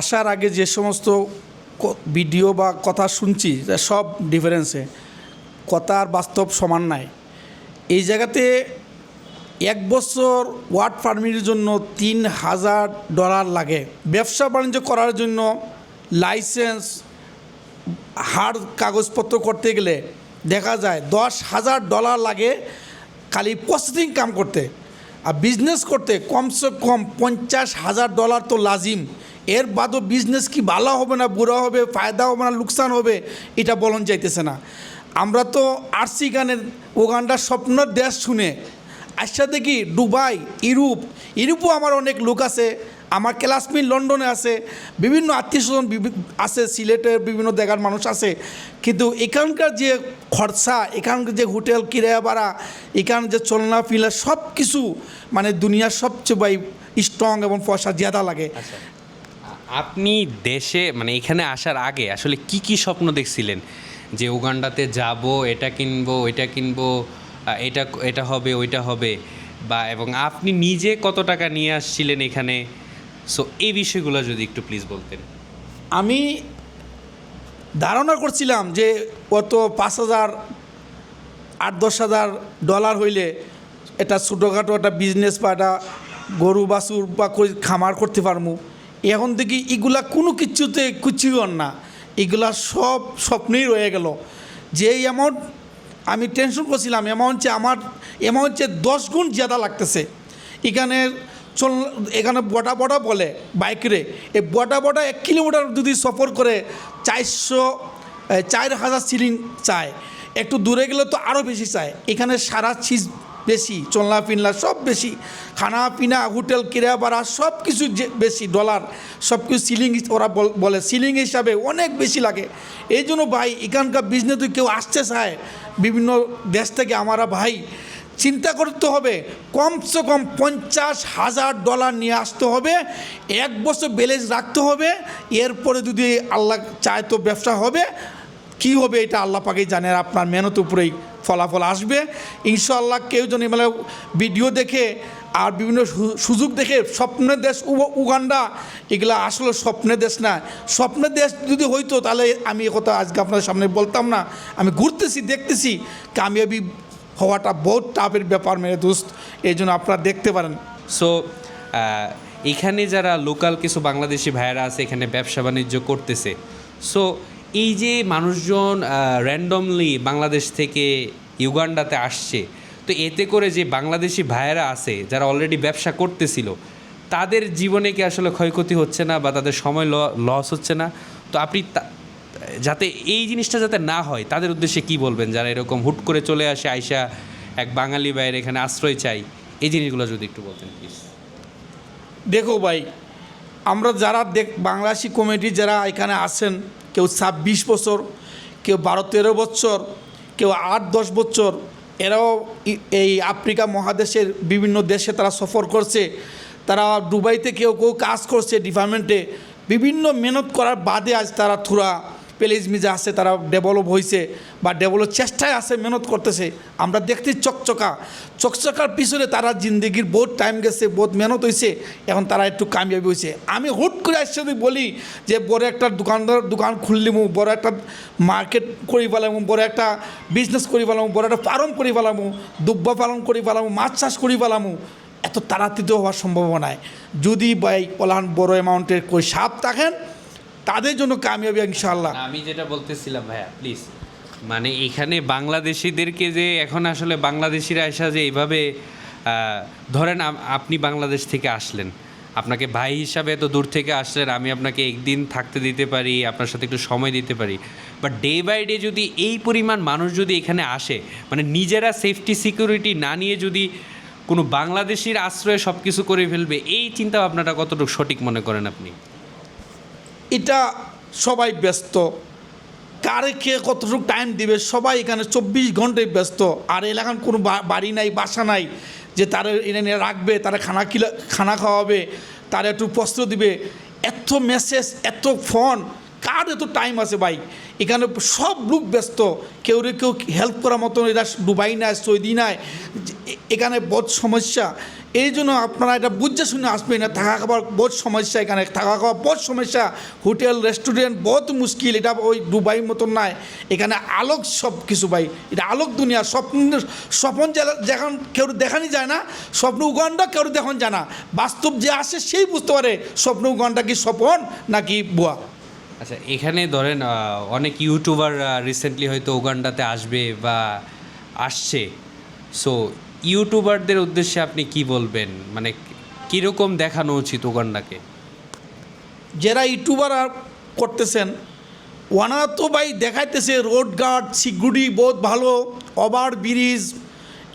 আসার আগে যে সমস্ত ভিডিও বা কথা শুনছি সব ডিফারেন্সে কথা আর বাস্তব সমান নাই। এই জায়গাতে এক বছর ওয়ার্ড পারমিটের জন্য তিন হাজার ডলার লাগে। ব্যবসা বাণিজ্য করার জন্য লাইসেন্স হার কাগজপত্র করতে গেলে দেখা যায় দশ হাজার ডলার লাগে খালি প্রসেসিং কাম করতে। আর বিজনেস করতে কমসে কম পঞ্চাশ হাজার ডলার তো লাজিম। এর বাদও বিজনেস কি ভালো হবে না বুড়া হবে, ফায়দা হবে না লোকসান হবে, এটা বলন যাইতেছে না। আমরা তো আরসি গানের ওগান্ডার স্বপ্নের দেশ শুনে আসা দেখি দুবাই, ইউরোপ, ইউরোপও আমার অনেক লোক আছে, আমার ক্লাসমেট লন্ডনে আছে, বিভিন্ন আত্মীয় স্বজন আছে, সিলেটের বিভিন্ন জায়গার মানুষ আছে, কিন্তু এখানকার যে খরচা, এখানকার যে হোটেল, কিরায়া ভাড়া, এখান যে চলনা ফিলা সব কিছু মানে দুনিয়ার সবচেয়ে বাই স্ট্রং এবং পয়সা জিয়াদা লাগে। আচ্ছা। আপনি দেশে মানে এখানে আসার আগে আসলে কি কি স্বপ্ন দেখছিলেন? যে উগান্ডাতে যাব, এটা কিনবো, ওইটা কিনবো এটা এটা হবে, ওইটা হবে, বা এবং আপনি নিজে কত টাকা নিয়ে আসছিলেন এখানে? সো এই বিষয়গুলো যদি একটু প্লিজ বলতেন। আমি ধারণা করছিলাম যে কত পাঁচ হাজার, আট, দশ হাজার ডলার হইলে এটা ছোটোখাটো একটা বিজনেস বা একটা গরু, বাছুর বা খামার করতে পারব এখন দেখি এগুলা কোনো কিছুতে কুচিও না। এগুলা সব স্বপ্নেই রয়ে গেল। যে অ্যামাউন্ট আমি টেনশন করছিলাম অ্যামাউন্ট যে আমার অ্যামাউন্ট যে দশ গুণ জ্যাদা লাগতেছে। এখানে চল, এখানে বটা বটা বলে বাইকরে। এই বটা বটা এক কিলোমিটার যদি সফর করে চারশো চার হাজার সিলিং চায়। একটু দূরে গেলে তো আরও বেশি চায়। এখানে সারা চিজ বেশি, চলনা ফিনলা সব বেশি, খানা পিনা, হোটেল, কিরা ভাড়া সব কিছু বেশি ডলার সব কিছু সিলিং ওরা বল- সিলিং হিসাবে অনেক বেশি লাগে। এই জন্য ভাই, এখানকার বিজনেস কেউ আসতে চায়। বিভিন্ন দেশ থেকে আমরা ভাই, চিন্তা করতে হবে, কমসে কম পঞ্চাশ হাজার ডলার নিয়ে আসতে হবে। এক বছর ব্যালেন্স রাখতে হবে। এরপরে যদি আল্লাহ চায় তো ব্যবসা হবে। কি হবে এটা আল্লাহ পাকেই জানে। আপনার মেহনত উপরেই ফলাফল আসবে। ইনশাআল্লাহ কেউ যেন মানে ভিডিও দেখে আর বিভিন্ন সুযোগ দেখে স্বপ্নের দেশ উগ- উগান্ডা, এগুলা আসলে স্বপ্নের দেশ না। স্বপ্নের দেশ যদি হইতো তাহলে আমি কথা আজকে আপনাদের সামনে বলতাম না। আমি ঘুরতেছি, দেখতেছি। কামিয়াবি হওয়াটা বহুত টাফের ব্যাপার মেরে দোস্ত, এই জন্য আপনারা দেখতে পারেন। সো এখানে যারা লোকাল কিছু বাংলাদেশি ভাইয়েরা আছে, এখানে ব্যবসা বাণিজ্য করতেছে। সো এই যে মানুষজন র্যান্ডমলি বাংলাদেশ থেকে ইউগান্ডাতে আসছে, তো এতে করে যে বাংলাদেশি ভাইয়েরা আছে, যারা অলরেডি ব্যবসা করতেছিল, তাদের জীবনে কি আসলে ক্ষয়ক্ষতি হচ্ছে না বা তাদের সময় লস হচ্ছে না? তো আপনি যাতে এই জিনিসটা যাতে না হয়, তাদের উদ্দেশ্যে কি বলবেন? যারা এরকম হুট করে চলে আসে, আইসা এক বাঙালি ভাইয়ের এখানে আশ্রয় চাই এই জিনিসগুলো যদি একটু বলতেন প্লিজ দেখো ভাই, আমরা যারা দেখ, বাংলাদেশি কমিটি যারা এখানে আছেন কেউ ছাব্বিশ বছর, কেউ বারো তেরো বছর, কেউ আট দশ বছর। এরাও এই আফ্রিকা মহাদেশের বিভিন্ন দেশে তারা সফর করছে। তারা দুবাইতে কেউ কেউ কাজ করছে ডিপার্টমেন্টে বিভিন্ন মেহনত করার বাদে আজ তারা থুরা প্যালেজ মিজে আছে, তারা ডেভেলপ হয়েছে বা ডেভেলপ চেষ্টায় আছে, মেহনত করতেছে। আমরা দেখতে চকচকা। চকচকার পিছনে তারা জিন্দগির বহুত টাইম গেছে, বহুত মেহনত হয়েছে এখন তারা একটু কামিয়াবি হয়েছে আমি হুট করে আসছে যদি বলি যে বড় একটা দোকানদার, দোকান খুললিমু বড় একটা মার্কেট করি পেলামু বড় একটা বিজনেস করি পেলামু বড় একটা ফার্ম করি পেলামু দুব্বা পালন করি পেলামু মাছ চাষ করি পেলামু এত তাড়াতাড়ি হওয়ার সম্ভাবনা নাই। যদি বাই ওলান বড় অ্যামাউন্টের কই সাপ থাকেন তাদের জন্য কামিয়াবি ইনশাল্লাহ আমি যেটা বলতেছিলাম ভাইয়া প্লিজ মানে এখানে বাংলাদেশিদেরকে যে এখন আসলে বাংলাদেশিরা আসা যে এইভাবে ধরেন আপনি বাংলাদেশ থেকে আসলেন। আপনাকে ভাই হিসাবে এত দূর থেকে আসলেন, আমি আপনাকে একদিন থাকতে দিতে পারি, আপনার সাথে একটু সময় দিতে পারি। বাট ডে বাই ডে যদি এই পরিমাণ মানুষ যদি এখানে আসে মানে নিজেরা সেফটি সিকিউরিটি না নিয়ে যদি কোনো বাংলাদেশির আশ্রয়ে সব কিছু করে ফেলবে, এই চিন্তা ভাবনাটা কতটুকু সঠিক মনে করেন আপনি? এটা সবাই ব্যস্ত। কারে কে কতটুকু টাইম দিবে, সবাই এখানে চব্বিশ ঘন্টায় ব্যস্ত। আর এলাকার কোনো বাড়ি নাই, বাসা নাই, যে তারা এনে রাখবে, তারা খানা কিলা খানা খাওয়াবে, তারা একটু বস্ত্র দিবে। এত মেসেজ এত ফোন কার এত টাইম আছে ভাই? এখানে সব লোক ব্যস্ত। কেউ রে কেউ হেল্প করার মতন এরা দুবাই নাই, সৌদি নাই এখানে বহুত সমস্যা। এই জন্য আপনারা এটা বুঝে শুনে আসবেন না থাকা খাবার বহুত সমস্যা এখানে। থাকা খাওয়া বহুত সমস্যা। হোটেল, রেস্টুরেন্ট বহুত মুশকিল, এটা ওই দুবাই মতন নয় এখানে আলোক সব কিছু ভাই, এটা আলোক দুনিয়া, স্বপ্ন, স্বপন যখন কেউ দেখানি যায় না, স্বপ্ন উগান্ডা কেউ দেখান যায় না। বাস্তব যে আসে সেই বুঝতে পারে স্বপ্ন উগান্ডা কি স্বপন নাকি বুয়া। আচ্ছা এখানে ধরেন অনেক ইউটিউবার রিসেন্টলি হয়তো উগান্ডাতে আসবে বা আসছে। সো ইউটিউবারদের উদ্দেশ্যে আপনি কি বলবেন? মানে কীরকম দেখানো উচিত উগান্ডাকে? যারা ইউটিউবার করতেছেন, ওনারা তো ভাই দেখাইতেছে রোড গার্ড, সিকিউরিটি বহুত ভালো, ওভার ব্রিজ,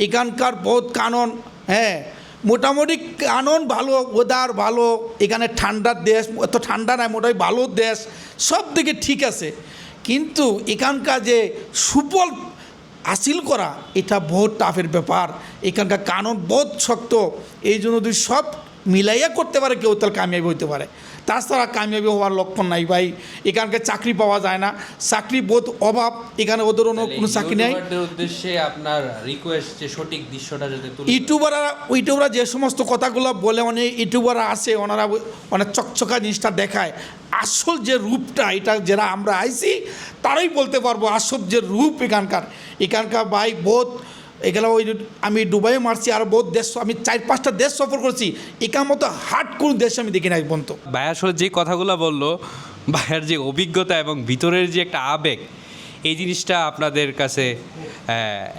এখানকার বহুত কানন হ্যাঁ। মোটামুটি কানন ভালো, ওদার ভালো, এখানে ঠান্ডার দেশ, এত ঠান্ডা নাই, মোটামুটি ভালো দেশ সব দিকে ঠিক আছে। কিন্তু এখানকার যে সুফল হাসিল করা এটা বহুত টাফের ব্যাপার। এখানকার কানুন বহুত শক্ত। এই জন্য যদি সব মিলাইয়া করতে পারে কেউ তাহলে কামিয়াবি হইতে পারে। তাছাড়া কামিয়াবি হওয়ার লক্ষণ নাই ভাই। এখানকার চাকরি পাওয়া যায় না। চাকরি বোধ অভাব। এখানে ওদের অন্য কোনো চাকরি নেই। উদ্দেশ্যে আপনার রিকোয়েস্ট যে সঠিক দৃশ্যটা যদি ইউটিউবাররা ইউটিউবরা যে সমস্ত কথাগুলো বলে অনেক ইউটিউবাররা আছে ওনারা অনেক চকচকা জিনিসটা দেখায়। আসল যে রূপটা এটা যারা আমরা আইছি, তারাই বলতে পারব আসল যে রূপ এখানকার। এখানকার বাইক বোধ এগুলো ওই আমি দুবাই মারছি, আর বহুত দেশ, আমি চার পাঁচটা দেশ সফর করছি। এখান মতো হাট কোনো দেশ আমি দেখি নাই পর্যন্ত। ভাই, আসলে যে কথাগুলো বলল, ভাইয়ের যে অভিজ্ঞতা এবং ভিতরের যে একটা আবেগ, এই জিনিসটা আপনাদের কাছে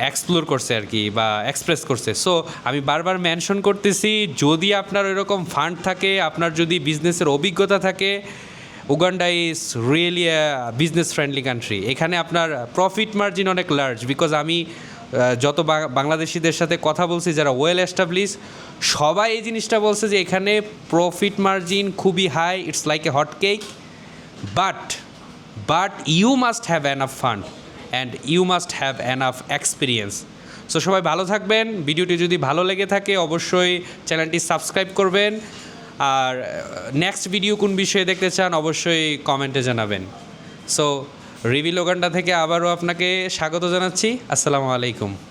এক্সপ্লোর করছে আর কি বা এক্সপ্রেস করছে। সো আমি বারবার মেনশন করতেছি, যদি আপনার এরকম ফান্ড থাকে, আপনার যদি বিজনেসের অভিজ্ঞতা থাকে Uganda is really business friendly country এখানে আপনার প্রফিট মার্জিন অনেক লার্জ বিকজ আমি যত বাংলাদেশিদের সাথে কথা বলছি যারা ওয়েল এস্টাবলিশ সবাই এই জিনিসটা বলছে যে এখানে প্রফিট মার্জিন খুবই high it's like a hot cake but but you must have enough fund and you must have enough experience so সবাই ভালো থাকবেন, ভিডিওটি যদি ভালো লেগে থাকে, অবশ্যই চ্যানেলটি সাবস্ক্রাইব করবেন। আর নেক্সট ভিডিও কোন বিষয়ে দেখতে চান অবশ্যই কমেন্টে জানাবেন। সো রিভিল ওগানটা থেকে আবারও আপনাকে স্বাগত জানাচ্ছি। আসসালামু আলাইকুম।